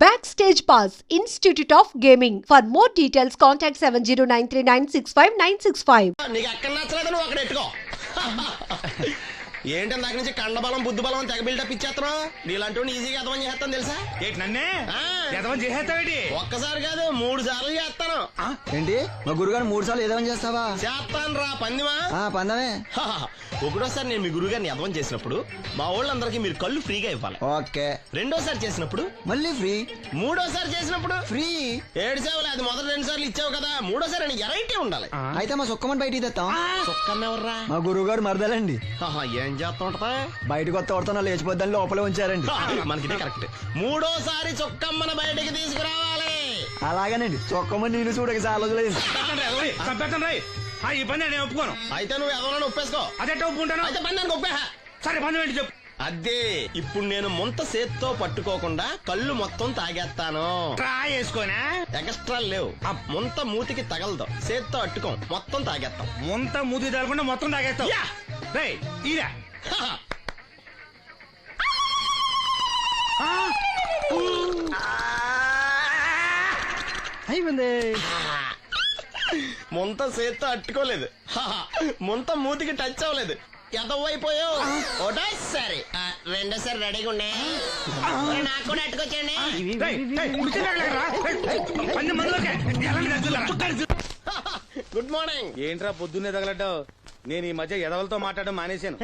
Backstage Pass, Institute of Gaming. For more details, contact 7093965965965. ఏంటి దాని నుంచి కండబలం బుద్ధి బలం తెగ బిల్డప్ ఇచ్చేస్తున్నావు? నీలాంటి ఈజీగా ఎదవని చేస్తాను తెలుసా? ఏంటి నన్నే? చేసేస్తావేటి? ఒక్కసారి కాదు మూడు సార్లు చేస్తాను. ఏంటి? మా గురుగారు మూడు సార్లు ఏదేమని చేస్తావా? చేస్తాను రా పందిమా. ఆ పందమే. ఒకటోసారి నేను మీ గురుగారిని ఎదవం చేసినప్పుడు మా వాళ్ళందరికీ మీరు కళ్ళు ఫ్రీగా ఇవ్వాలి. ఓకే. రెండోసారి చేసినప్పుడు? మళ్ళీ ఫ్రీ? మూడోసారి చేసినప్పుడు? ఫ్రీ? ఏడు సేవలు అది మొదటి రెండు సార్లు ఇచ్చావు కదా. మూడోసారి అని ఎరైటీ ఉండాలి. అయితే మా సుక్కమని బయటికి తెస్తాం చొక్కమ్మెవర్రా మా గురువుగారు మరదలండి. ఆహా, చేస్తుంటా బయటకు వస్తే కొడతా లేచిపోద్దని లోపలే ఉంచారండి. మనకిదే కరెక్ట్. మూడోసారి చొక్కమ్మన బయటికి తీసుకురావాలి. అలాగేనండి చొక్కమని నేను చూడక చాలా రోజులైంది. చంపేస్తాను రాయ్. ఆ ఈ పని నేను ఒప్పుకోను. అయితే నువ్వు ఎవరైనా ఒప్పేసుకో. అదెట్ట ఒప్పుకుంటాను. అయితే పని దానికి ఒప్పే సరే పని ఏంటి చెప్పు. అదే ఇప్పుడు నేను ముంత సేత్తో పట్టుకోకుండా కళ్ళు మొత్తం తాగేస్తాను. ట్రై చేసుకోనా ఎక్స్ట్రా లేవు. ఆ. ముంత మూతికి తగలదు. సేత్తో అట్టుకోం. మొత్తం తాగేస్తాం. ముంత మూతి తగలకుండా మొత్తం ఈరా హహ. అయిపోయింది. ముంత సేత్తో అట్టుకోలేదు. హహ. ముంత మూతికి టచ్ అవ్వలేదు. ఎదవైపోయావు. ఒకటోసారి ఆ, రెండోసారి రెడీగా ఉండే. నాకు కూడా అట్టుకొచ్చండి? Good morning. ఏంట్రా పొద్దున్నే తగలడ్డావు? నేను ఈ మధ్య ఎదవలతో మాట్లాడడం మానేశాను.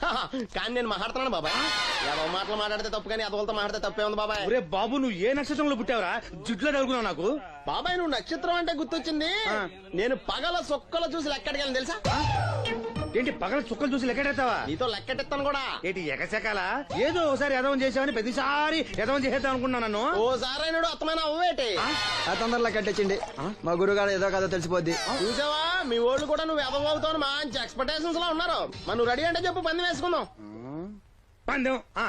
కానీ నేను మాట్లాడుతున్నాను బాబాయ్. ఎదవ మాటలు మాట్లాడితే తప్పు కానీ ఎదవలతో మాట్లాడితే తప్పే ఉంది బాబాయ్. ఒరే బాబు నువ్వు ఏ నక్షత్రంలో పుట్టావురా? జుట్లో తగులుకున్నావు నాకు. బాబాయ్ నువ్వు నక్షత్రం అంటే గుర్తొచ్చింది. నేను పగల సొక్కల చూసి లెక్కడికి తెలుసా? ఏంటి పగల చుక్కలు చూసి లెక్కెడతావా నీతో లెక్కెట్టిస్తాను కూడా. ఏంటి ఎగసెకాల? ఏదో ఒకసారి ఎదవం చేసావని ప్రతిసారి ఎదవం చేసేద్దాం అనుకున్నా నన్ను. ఓసారి అయినాడు అత్తమైన అవ్వేటి ఆ? తొందరలో కట్టించండి మా గురుగారు ఏదో కథ తెలిసిపోద్ది. చూసావా? మీ వాళ్ళు కూడా నువ్వు ఎదవవుతావు మంచి ఎక్స్పెక్టేషన్స్లో ఉన్నారు. నువ్వు రెడీ అంటే చెప్పు పంది వేసుకుందాం. పందెం. ఆ,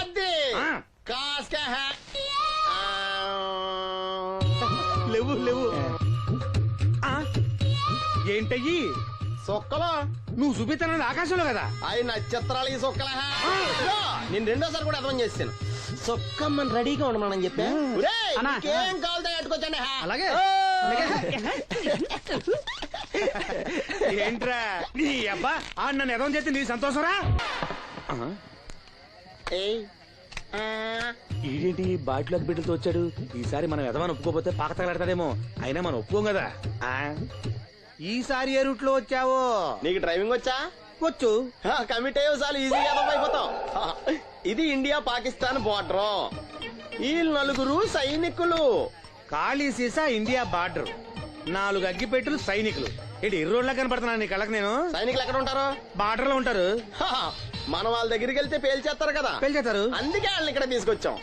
అది. కాస్క. లేవు లేవు. ఏంటయ్యి? సొక్కలో? నువ్వు చూపిస్తానది ఆకాశంలో కదా. అవి నక్షత్రాలు ఈ సొక్కల. నేను రెండోసారి కూడా అర్థం చేస్తాను. సొక్కమ్మని రెడీగా ఉండమని చెప్పా? ఏం కావాలి అలాగే. ఏంట్రా? నీ అబ్బా ఆ నన్ను ఎదవం చేస్తే నీ సంతోషరా? ఈడేంటి బాటిలోకి బిడ్డలతో వచ్చాడు? ఈసారి మనం ఎదవని ఒప్పుకోపోతే పాక తగలడతాడేమో. అయినా మనం ఒప్పుకోం కదా. ఆ? ఈసారి ఏ రూట్లో వచ్చావో? నీకు డ్రైవింగ్ వచ్చా? వచ్చు. కమిట్ అయ్యే చాలు ఈజీగా అయిపోతాం. ఇది ఇండియా పాకిస్తాన్ బోర్డర్. ఈ నలుగురు సైనికులు. ఖాళీ సీసా ఇండియా బార్డర్. నాలుగు అగ్గిపెట్టులు సైనికులు. ఏంటి ఎర్రోడ్లా కనపడుతున్నాను నీ కళ్ళకి నేను? సైనికులు ఎక్కడ ఉంటారు? బార్డర్లో ఉంటారు మనం వాళ్ళ దగ్గరికి వెళ్తే పేల్చేస్తారు కదా. పెళ్ళి చేస్తారు అందుకే వాళ్ళని ఇక్కడ తీసుకొచ్చాం.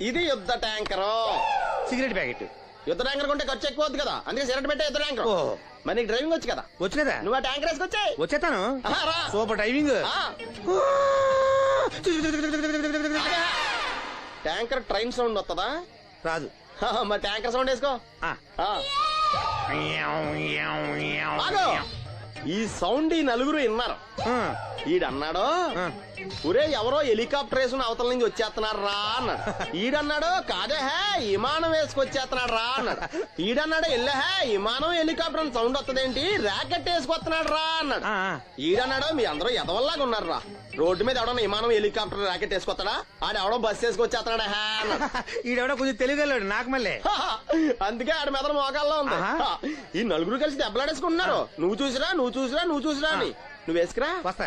ఇది యుద్ధ ట్యాంకర్. Cigarette packet. యుద్ధ ట్యాంకర్ కొంటే ఖర్చు ఎక్కువ అవుతుంది కదా అందుకే సిగరెట్ పెట్టే యుద్ధ ట్యాంకర్ ఓ. మరి నీకు డ్రైవింగ్ వచ్చు కదా వచ్చు కదా నువ్వు ఆ ట్యాంకర్ వేసుకొచ్చాయి వచ్చేతాను. Super timing tanker train sound వస్తుందా రాదు హ, మరి ట్యాంకర్ సౌండ్ వేసుకో ఆ. ఆ. ఆగు. ఈ సౌండ్ ఈ నలుగురు విన్నారు ఆ. ఈడన్నాడు. ఒరే ఎవరో హెలికాప్టర్ వేసుకుని అవతల నుంచి వచ్చేస్తున్నారు రా అన్నాడు. ఈడన్నాడు కాదే హే విమానం వేసుకొచ్చేస్తున్నాడు రా అన్నాడు. ఈడన్నాడు ఎల్లే హే విమానం హెలికాప్టర్ అని సౌండ్ వస్తుందేంటి ర్యాకెట్ వేసుకొస్తున్నాడు రా అన్నాడు. ఈడన్నాడు మీ అందరూ ఎదవల్లాగా ఉన్నారు రా రోడ్డు మీద ఎవడన్నా విమానం హెలికాప్టర్ ర్యాకెట్ వేసుకొస్తాడా ఆడ ఎవడో బస్ వేసుకొచ్చేస్తున్నాడు హే అన్నాడు. ఈడెవడో కొంచెం తెలియగలడు నాకు మళ్ళీ. అందుకే ఆడ మెదడు మోకాల్లో ఉంది. ఈ నలుగురు కలిసి దెబ్బలాడేసుకుంటున్నారు. నువ్వు చూసిరా నువ్వు చూసిరా నువ్వు చూసిరా అని. నువ్వు వేసుకురా. వస్తా.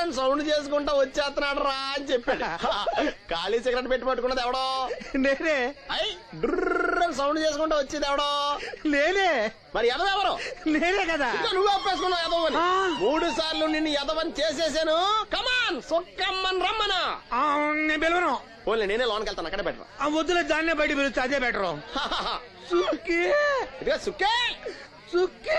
అని సౌండ్ చేసుకుంటా వచ్చేస్తున్నాడు రా అని చెప్పాడు. ఖాళీ సిగరెట్ పెట్టి పట్టుకున్నది ఎవడో? నేనే. అయ్ డుర్ర్ సౌండ్ చేసుకుంటా వచ్చేది ఎవడో? నేనే. మరి ఎదవెవరు నేనే కదా. నువ్వు ఒప్పేసుకున్నావు ఎదవని. మూడు సార్లు నిన్ను ఎదవని చేసేసాను. కమా కమాన్ సొక్కమ్మన్ రమ్మనా. ఆ, నేను పిలవను. ఓన్లీ నేనే లోన్కి వెళ్తాను అక్కడే బెటర్ ఆ వద్దులే దాన్నే బయట పిలుస్తా అదే బెటరు. సుక్కి. ఇదిగో సుక్కే. సుక్కి.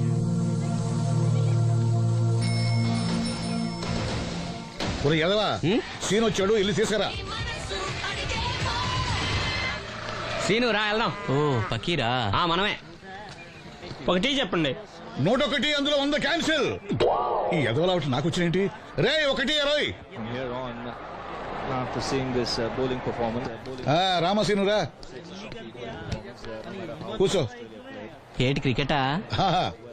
ఒరే ఎదవా సీన్ వచ్చాడు ఇల్లు తీసుకురా సీను రా వెళ్దాం. ఓ పకీరా. ఆ మనమే. ఒకటి చెప్పండి. నూట ఒకటి అందులో వంద క్యాన్సిల్. ఈ ఎదవలా ఒకటి నాకు వచ్చినేంటి రే ఒకటి ఇరవై after seeing this uh, bowling performance, bowling ఆ, రామసీను రా. కూర్చో. ఏటి క్రికెటా.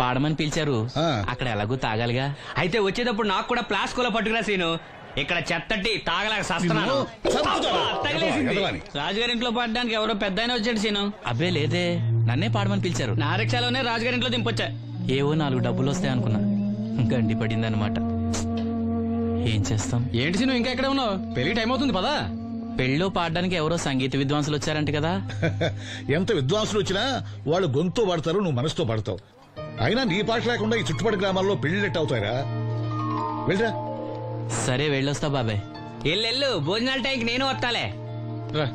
పాడమని పిలిచారు. ఆ. అక్కడ ఎలాగూ తాగాలిగా. అయితే వచ్చేటప్పుడు నాకు కూడా ప్లాస్కోలో పట్టుకురా సీను. ఇక్కడ చెత్తటి తాగలేక సస్తున్నాను. నిన్ను చంపుతాను. అబ్బా, తగిలేసింది. ఎదవా, ఎదవాని. రాజుగారింట్లో పడడానికి ఎవరో పెద్ద ఆయన వచ్చాడు సీను. అబ్బే లేదే. నన్నే పాడమని పిలిచారు. నా రిక్షాలోనే రాజుగారింట్లో దింపొచ్చా. ఏవో నాలుగు డబ్బులు వస్తాయి అనుకున్నా. గండి పడిందనమాట ఏం చేస్తాం? ఏంటి సీను ఇంకా ఎక్కడ ఉన్నావు? పెళ్ళి టైం అవుతుంది పదా. పెళ్ళిలో పాడడానికి ఎవరో సంగీత విద్వాంసులు వచ్చారంట కదా. ఎంత విద్వాంసులు వచ్చినా వాళ్ళు గొంతు పడతారు నువ్వు మనసుతో పడతావు. అయినా నీ పాట లేకుండా ఈ చుట్టుపక్కల గ్రామాల్లో పెళ్ళిళ్ళెట్ అవుతాయిరా? వెళ్ళరా? సరే వెళ్ళొస్తా బాబాయ్ ఎల్లెల్లు భోజనాల టైంకి నేను వస్తాలే.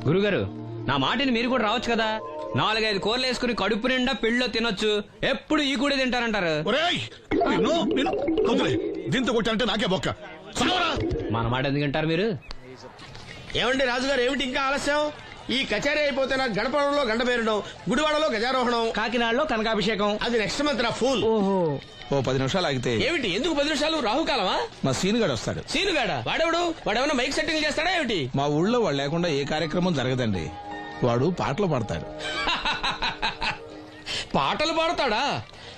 గురుగారు నా మాటిని మీరు కూడా రావచ్చు కదా? నాలుగైదు కూరలు వేసుకుని కడుపు నిండా పెళ్ళిలో తినొచ్చు. ఎప్పుడు ఈ కూడా తింటారంటారు. దీంతో కొట్టానంటే నాకే బొక్క. మన మాట ఎందుకు తింటారు మీరు? ఏమండి రాజుగారు ఏమిటి ఇంకా ఆలస్యం? ఈ కచేరీ అయిపోతే నాకు గణపడంలో గండ పేరడం గుడివాడలో గజారోహణం. కాకినాడలో కనకాభిషేకం. అది నెక్స్ట్ మంత్ నా ఫూల్. ఓహో. ఓ పది నిమిషాలు ఆగితే. ఏమిటి? ఎందుకు పది నిమిషాలు? రాహుకాలమా? మా సీనుగాడు వస్తాడు. సీనుగాడ? వాడెవడు? వాడేమన్నా మైక్ సెట్టింగ్ చేస్తాడా ఏమిటి? మా ఊళ్ళో వాడు లేకుండా ఏ కార్యక్రమం జరగదండి. వాడు పాటలు పాడతాడు. పాటలు పాడతాడా?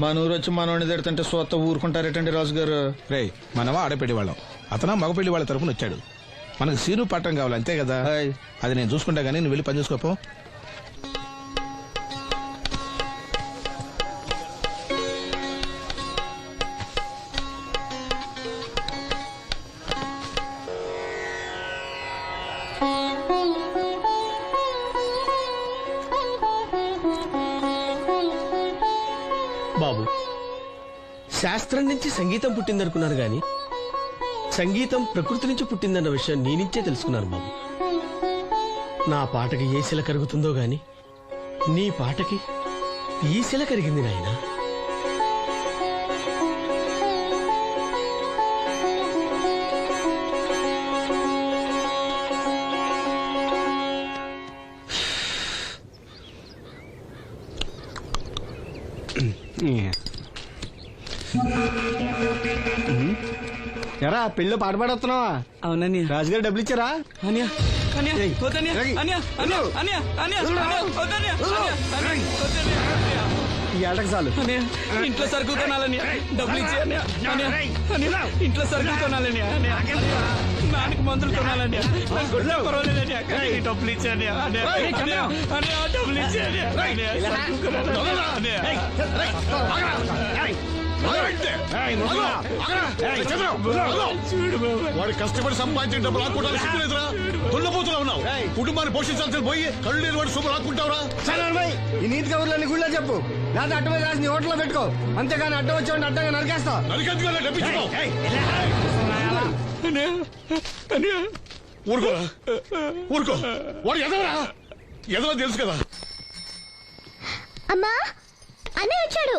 మన ఊరు వచ్చి మనోడిని తిడుతుంటే సొత్త ఊరుకుంటారేటండి రాజు గారు రే మనవా ఆడపెళ్ళి వాళ్ళం. అతను మగపెళ్ళి వాళ్ళ తరపున వచ్చాడు. మనకు సీను పట్టం కావాలి అంతే కదా. అది నేను చూసుకుంటా గానీ నువ్వు వెళ్ళి పని చూసుకోపో. బాబు. శాస్త్రం నుంచి సంగీతం పుట్టిందనుకున్నారు గాని సంగీతం ప్రకృతి నుంచి పుట్టిందన్న విషయం నీ తెలుసుకున్నాను బాబు. నా పాటకి ఏ శిల కరుగుతుందో గాని నీ పాటకి ఈ శిల కరిగింది నాయనా. పెళ్ళి పాట పాడుతున్నావా అవునని రాజుగారు డబ్బులు ఇచ్చారా అనియా అనియా ఏయ్, వద్దనియా రేయ్. అనియా అనియా అనియా అనియా అనియా వద్దనియా అనియా అనియా వద్దనియా అనియా ఈ ఏటకి చాలు ఇంట్లో సరుకులు కొనాలని డబ్బులు ఇచ్చి ఇంట్లో సరుకులు కొనాలని నాన్నకి మందులు కొనాలని పర్వాలేదని ఈ డబ్బులు ఇచ్చి అనియా అనియా అనియా అనియా డబ్బులు ఇచ్చి వాడి కష్టపడి సంపాదించిన డబ్బులు లాక్కుంటారు సిగ్గులేదురా దున్నపోతులా ఉన్నావు. కుటుంబాన్ని పోషించాల్సిన పోయి కళ్ళు లేని వాడి సొమ్ము లాక్కుంటావురా సరే ఈ నీతి కబుర్లన్నీ గుళ్ళో చెప్పు. లేదా అడ్డ మీద రాసి నీ హోటల్లో పెట్టుకో. అంతేగాని అడ్డం వచ్చి అడ్డంగా నరికేస్తా. నరికెందుకు డబ్బించుకో అనియా అనియా. ఊరుకోరా ఊరుకో. వాడు ఎదవరా? ఎదవ తెలుసు కదా. అమ్మా అన్నయ్య వచ్చాడు.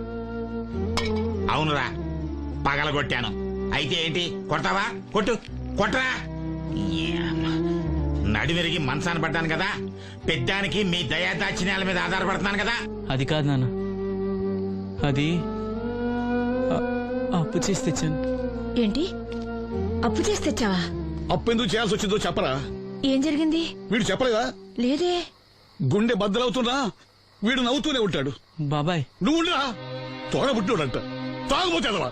పగలగొట్టాను. అయితే ఏంటి? కొడతావా? కొట్టు. కొట్టరా. నడివిరిగి మంచాన పడ్డాను కదా. పెద్దానికి మీ దయా దాచిన్యాల మీద ఆధారపడుతున్నాను కదా. అది కాదు నాన్న. అది అప్పు చేసి తెచ్చాను. ఏంటి? అప్పు చేసి తెచ్చావా? అప్పు ఎందుకు చేయాల్సి వచ్చిందో చెప్పరా? ఏం జరిగింది? వీడు చెప్పలేదా? లేదే. గుండె బద్దలవుతున్నా వీడు నవ్వుతూనే ఉంటాడు. బాబాయ్. నువ్వు తాగుపోతే అదవా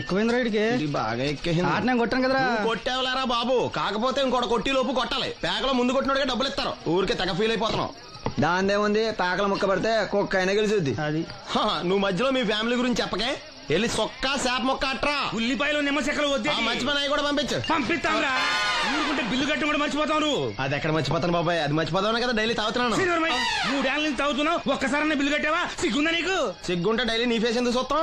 ఎక్కువైంది రైడ్కి బాగా ఎక్కేసింది. ఆట నేను కొట్టాను కదరా. నువ్వు కొట్టేవలేరా బాబు? కాకపోతే ఇంకోటి కొట్టి లోపు కొట్టాలి. పేకలో ముందు కొట్టినోడికే డబ్బులు ఇస్తారు. ఊరికే తెగ ఫీల్ అయిపోతున్నావు. దాందేముంది? పేకల ముక్క పడితే కుక్క అయినా గెలిచుద్ది. అది. హా, నువ్వు మధ్యలో మీ ఫ్యామిలీ గురించి చెప్పకే. వెళ్ళి సొక్క శాప మొక్క అట్రా. ఉల్లిపాయలు నిమ్మచెక్కలు వద్దే ఆ మంచి పని అవి కూడా పంపించు. పంపిస్తాంరా ఊరుకుంటే బిల్లు కట్టి కూడా మర్చిపోతావు నువ్వు. అది ఎక్కడ మర్చిపోతాను బాబాయ్? అది మర్చిపోతావు కదా డైలీ తాగుతున్నాను. శ్రీధర్మయ్య, మూడేళ్ళ నుంచి తాగుతున్నావు. ఒక్కసారి బిల్లు కట్టావా? సిగ్గుందా నీకు? సిగ్గుంటే డైలీ నీ ఫేస్ ఎందుకు చూస్తాం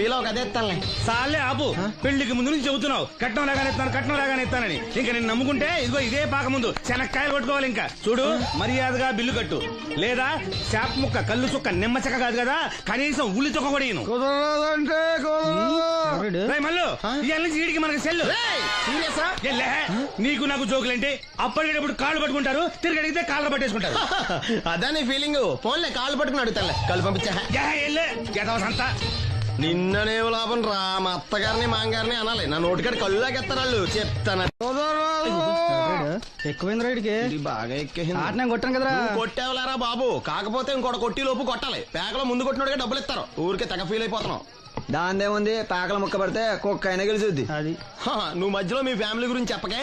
ఫీల్ అవ్వక అదే ఇస్తానులే సాలే ఆపు. పెళ్ళికి ముందు నుంచి చెబుతున్నావు. కట్నం లాగానే ఇస్తాను కట్నం లాగానే ఇస్తానని ఇంకా నేను నమ్ముకుంటే ఇదిగో ఇదే పాక ముందు. శనక్కాయలు కొట్టుకోవాలి ఇంకా. చూడు మర్యాదగా బిల్లు కట్టు. లేదా చేప ముక్క కళ్ళు చుక్క నిమ్మ చెక్క కాదు కదా? కనీసం ఉల్లి తొక్క కూడా ఇయ్యను. కుదరదంటే రేయ్ మల్లు ఇవాళ నుంచి వీడికి మనకి సెల్లు. సీరియసా ఎల్లే, నీకు నాకు జోకులేంటి? అప్పటికేటప్పుడు కాళ్ళు పట్టుకుంటారు తిరిగి అడిగితే కాళ్ళు పట్టేసుకుంటారు. అదే నీ ఫీలింగ్ ఫోన్లే కాళ్ళు పట్టుకుని అడుగుతానులే. కళ్ళు పంపించా. యా, ఎల్లే, గెదవసంతా. నిన్ననేం లాభం రా. మా అత్తగారిని మాంగారిని అనాలి. నా నోటికాడ కళ్ళు లాగెత్తారు వాళ్ళు చెప్తాను ఎక్కువైంది రైడ్కి బాగా ఎక్కేసింది. ఆట నేను కొట్టాను కదరా. నువ్వు కొట్టేవలేరా బాబు? కాకపోతే ఇంకోటి కొట్టి లోపు కొట్టాలి. పేకలో ముందు కొట్టినోడికే డబ్బులు ఇస్తారు. ఊరికే తెగ ఫీల్ అయిపోతున్నావు. దాందేముంది? పేకల ముక్క పడితే కుక్క అయినా గెలిచుద్ది. అది. నువ్వు మధ్యలో మీ ఫ్యామిలీ గురించి చెప్పకే.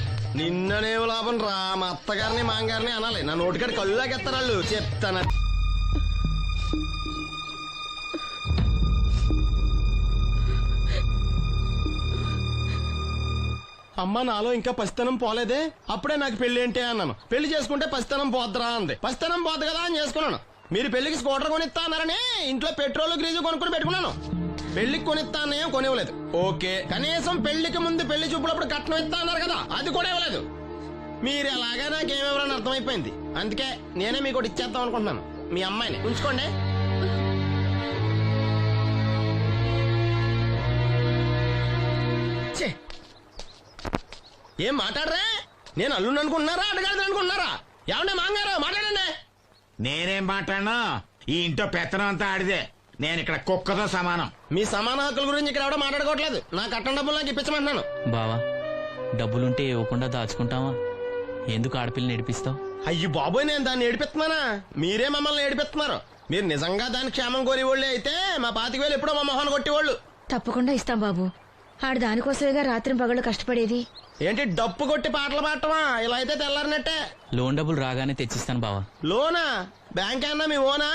ఎల్లే, లాభం రా? మా అత్తగారిని మాంగారిని అనాలి. నా నోటికాడ కళ్ళు లాగెత్తారు వాళ్ళు. చెప్తాను. అమ్మ నాలో ఇంకా పసితనం పోలేదే? అప్పుడే నాకు పెళ్ళి ఏంటి అన్నాను. పెళ్ళి చేసుకుంటే పసితనం పోద్దురా అంది. పసితనం పోద్దు కదా అని చేసుకున్నాను. మీరు పెళ్ళికి స్కూటర్ కొనిస్తా అన్నారని ఇంట్లో పెట్రోల్ గ్రీజు కొనుక్కుని పెట్టుకున్నాను. పెళ్ళికి కొనిస్తా అన్నయ్య కొనివ్వలేదు. ఓకే. కనీసం పెళ్ళికి ముందు పెళ్ళి చూపులప్పుడు కట్నం ఇస్తా అన్నారు కదా అది కూడా ఇవ్వలేదు. మీరు ఎలాగా నాకేమెవరని అర్థమైపోయింది. అందుకే నేనే మీకు ఒకటి ఇచ్చేద్దాం అనుకుంటున్నాను. మీ అమ్మాయిని. ఉంచుకోండి. ఏం మాట్లాడరా? నేను అల్లుండి అనుకుంటున్నారా అడగాలి అనుకుంటున్నారా? ఏమండే మాంగారు మాట్లాడండి. నేనేం మాట్లాడను? ఈ ఇంట్లో పెత్తనం అంతా ఆడిదే. నేను ఇక్కడ కుక్కతో సమానం. మీ సమాన హక్కుల గురించి ఇక్కడ ఎవడో మాట్లాడుకోవట్లేదు. నా కట్టం డబ్బులు నాకు ఇప్పించమంటున్నాను. బావా డబ్బులుంటే ఇవ్వకుండా దాచుకుంటావా? ఎందుకు ఆడపిల్లని ఏడిపిస్తావు? అయ్యి బాబోయ్ నేను దాన్ని ఏడిపిస్తున్నానా? మీరే మమ్మల్ని ఏడిపిస్తున్నారు. మీరు నిజంగా దాని క్షేమం కోరేవాళ్ళే అయితే మా పాతిక వేలు ఎప్పుడో మా మొహాన్ని కొట్టేవాళ్ళు. తప్పకుండా ఇస్తాం బాబు. ఆడు దానికోసమేగా రాత్రి పగళ్ళు కష్టపడేది. ఏంటి డప్పు కొట్టి పాటలు పాడటమా? ఇలా అయితే తెల్లారినట్టే. లోన్ డబ్బులు రాగానే తెచ్చిస్తాను బావా. లోనా? బ్యాంక్ అన్నా మీ ఓనా?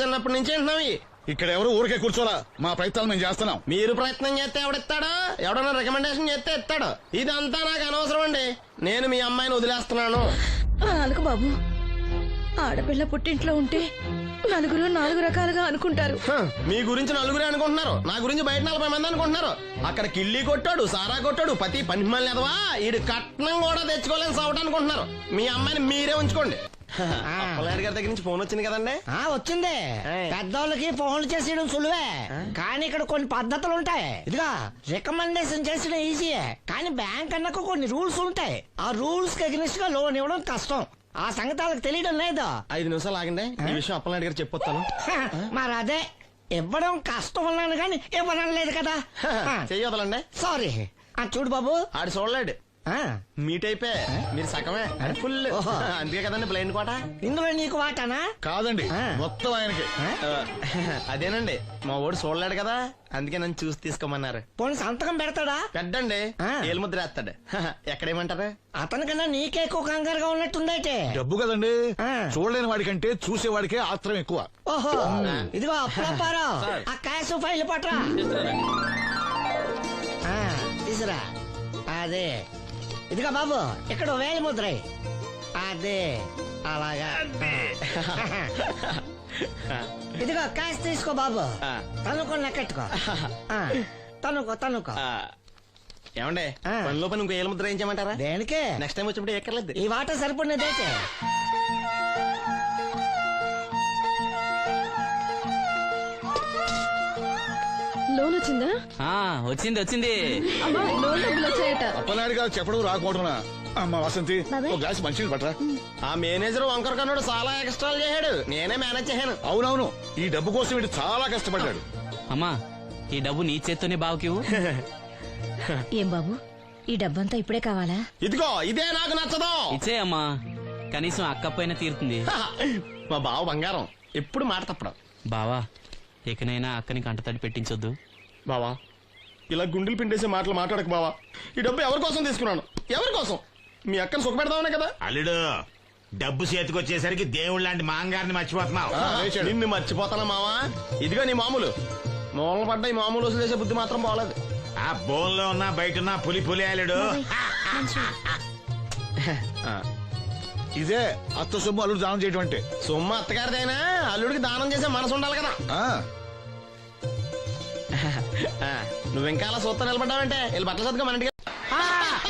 చిన్నప్పటి నుంచి వింటున్నాం. ఇక్కడ ఎవరు ఊరికే కూర్చోలా? మా ప్రయత్నాలు మేము చేస్తున్నాం. మీరు ప్రయత్నం చేస్తే ఎవడిస్తాడు? ఎవడన్నా రికమెండేషన్ చేస్తే ఇస్తాడు? ఇదంతా నాకు అనవసరం అండి. నేను మీ అమ్మాయిని వదిలేస్తున్నాను. నాలుగు బాబు ఆడపిల్ల పుట్టింట్లో ఉంటే నలుగురు నాలుగు రకాలుగా అనుకుంటారు. మీ గురించి నలుగురే అనుకుంటున్నారు. నా గురించి బయట నలభై మంది అనుకుంటున్నారు. అక్కడ కిల్లి కొట్టాడు సారా కొట్టాడు పతి పని మళ్ళీ ఎదవా? ఈడు కట్నం కూడా తెచ్చుకోలేని సవట అనుకుంటున్నారు. మీ అమ్మాయిని మీరే ఉంచుకోండి. అప్పలనాయుడు గారి దగ్గర నుంచి ఫోన్ వచ్చింది కదండి? ఆ వచ్చింది. పెద్దోళ్ళకి ఫోన్లు చేసేయడం సులువే. కానీ ఇక్కడ కొన్ని పద్ధతులు ఉంటాయి. ఇదిగా రికమెండేషన్ చేసడం ఈజీయే కానీ బ్యాంక్ అన్నకు కొన్ని రూల్స్ ఉంటాయి. ఆ రూల్స్కి అగ్నిస్ట్గా లోన్ ఇవ్వడం కష్టం. ఆ సంగతి వాళ్ళకి తెలియడం లేదు. ఐదు నిమిషాలు ఆగండి. ఈ విషయం అప్పలనాయుడు గారు చెప్పొస్తాను. మరి అదే ఇవ్వడం కష్టం అన్నాను కానీ ఇవ్వడం లేదు కదా. చెయ్యొదలండి సారీ ఆ చూడు బాబు. ఆడు చూడలేడు. మీ టైపే మీరు సగమే. ఫుల్. ఓహో. అందుకే కదండి బ్లైండ్ కోట. ఇందులో నీకు వాటానా? కాదండి. మొత్తం ఆయనకి. అదేనండి. మా వాడు చూడలేడు కదా. అందుకే నన్ను చూసి తీసుకోమన్నారు. పోనీ సంతకం పెడతాడా? పెద్దండి ఆ. ఏలు ముద్ర వేస్తాడు. ఎక్కడేమంటారు అతనికన్నా నీకే ఎక్కువ కంగారుగా ఉన్నట్టుందైతే. డబ్బు కదండి. ఆ. చూడలేని వాడికంటే చూసేవాడికే ఆత్రం ఎక్కువ. ఓహో. ఇదిగో అప్పుడప్పారో ఆ క్యాష్ ఫైల్ పట్రా ఆ, తీసురా అదే. ఇదిగా బాబు ఇక్కడ వేలి ముద్ర. అదే అలాగా. ఇదిగో క్యాష్ తీసుకో బాబు. తనుకో లెక్కెట్టుకో. ఆ, తనుకో తనుకో. ఏమండే? పనిలో పని ఇంకో ఏళ్ళ ముద్ర ఏం చేయమంటారా దేనికే? నెక్స్ట్ టైం వచ్చినప్పుడు ఎక్కర్లేదు ఈ వాట సరిపడినదైతే లోన్ వచ్చిందా? ఆ, వచ్చింది వచ్చింది. అమ్మా లోన్ డబ్బులు వచ్చాయట. అప్పనాయుడు గారు చెప్పడం రాకపోవడమా అమ్మ వసంతి. ఒక గ్లాస్ మంచినీళ్ళు పట్టరా. ఆ మేనేజర్ వంకర కన్నాడు చాలా ఎక్స్ట్రాలు చేశాడు. నేనే మేనేజ్ చేశాను. అవునవును ఈ డబ్బు కోసం వీడు చాలా కష్టపడ్డాడు. అమ్మా ఈ డబ్బు నీ చేత్తోనే బావుకివు ఏం బాబు ఈ డబ్బంతా ఇప్పుడే కావాలా? ఇదిగో ఇదే నాకు నచ్చదు. ఇచ్చే అమ్మా కనీసం అక్క పైన తీరుతుంది. మా బావ బంగారం ఎప్పుడు మాట తప్పడం. బావా ఇకనైనా అక్కని కంటతడి పెట్టించొద్దు. బావా ఇలా గుండెలు పిండేసే మాటలు మాట్లాడక బావా. ఈ డబ్బు ఎవరి కోసం తీసుకున్నాను? ఎవరి కోసం? మీ అక్కను సుఖపెడదామనే కదా? అల్లుడు డబ్బు చేతికొచ్చేసరికి దేవుడు లాంటి మాంగారిని మర్చిపోతున్నావు. నిన్ను మర్చిపోతానా మావా? ఇదిగో నీ మామూలు. మూలన పడ్డ ఈ మామూలు వసూలు చేసే బుద్ధి మాత్రం బాగలేదు ఆ బోన్లో ఉన్నా బయట ఉన్నా పులి పులి అల్లుడు. ఇదే అత్త సొమ్ము అల్లుడు దానం చేయటం అంటే సొమ్ము అత్తగారిదైనా? అల్లుడికి దానం చేసే మనసు ఉండాలి కదా. ఆ, ఆ, నువ్వు ఇంకా అలా సూత్త నిలబడ్డావంటే? వీళ్ళు బట్టలు మన ఇంటికి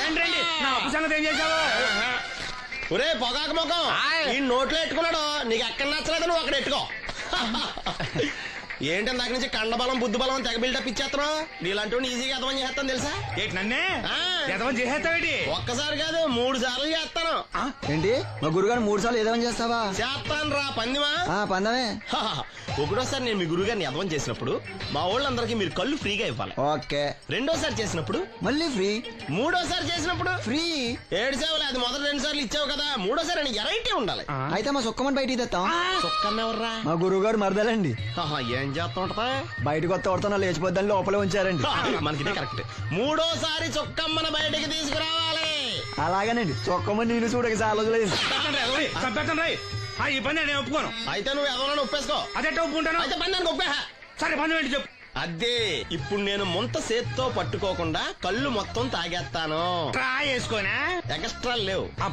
రండి రండి. నా అప్పు సంగతి ఏం చేశావు? ఒరే పొగాకు ముఖం. ఈ నోట్లో ఎట్టుకున్నాడు నీకు ఎక్కడ నచ్చలేదు నువ్వు అక్కడ ఎట్టుకో. ఏంటి దాకా నుంచి కండబలం బుద్ధి బలం తెగ బిల్డప్ ఇచ్చేస్తున్నావు? నీలాంటి ఈజీగా అర్థం చేస్తాను తెలుసా? ఏంటి నన్నే? ఆ. ఎదవం చేసేస్తావేటి? ఒక్కసారి కాదు మూడు సార్లు చేస్తాను. ఏంటి? మా గురుగారు మూడు సార్లు ఏదేమని చేస్తావా? చేస్తాను రా పందిమా. పందమే. ఒకటోసారి నేను మీ గురువు గారిని అర్థం చేసినప్పుడు మా వాళ్ళందరికీ మీరు కళ్ళు ఫ్రీగా ఇవ్వాలి. ఓకే. రెండోసారి చేసినప్పుడు? మళ్ళీ ఫ్రీ? మూడోసారి చేసినప్పుడు? ఫ్రీ? ఏడు సేవలు అది మొదటి రెండు సార్లు ఇచ్చావు కదా. మూడోసారి అని ఎరైటీ ఉండాలి. అయితే మా సుక్కమని బయటికి తెస్తాం. సుక్కమ్మెవర్రా మా గురువు గారు మరదలండి ఏం చేస్తా ఉంటదా? బయటకు వస్తే కొడతా లేచిపోద్దని లోపలే ఉంచారండి. మనకిదే కరెక్ట్ మూడోసారి చొక్కమ్మన బయటికి తీసుకురావాలి. అలాగేనండి చొక్కమని నేను చూడక చాలా రోజులైంది ఆ నేను ఒప్పుకోను. అయితే నువ్వు ఎవరైనా ఒప్పేసుకో. అదెట్ట ఒప్పుకుంటాను. అయితే పని దానికి ఒప్పేహ. సరే పని ఏంటి చెప్పు. అదే ఇప్పుడు నేను ముంత సేత్తో పట్టుకోకుండా కళ్ళు మొత్తం తాగేస్తాను. ట్రా వేసుకోనా? ఎక్స్ట్రా లేవు.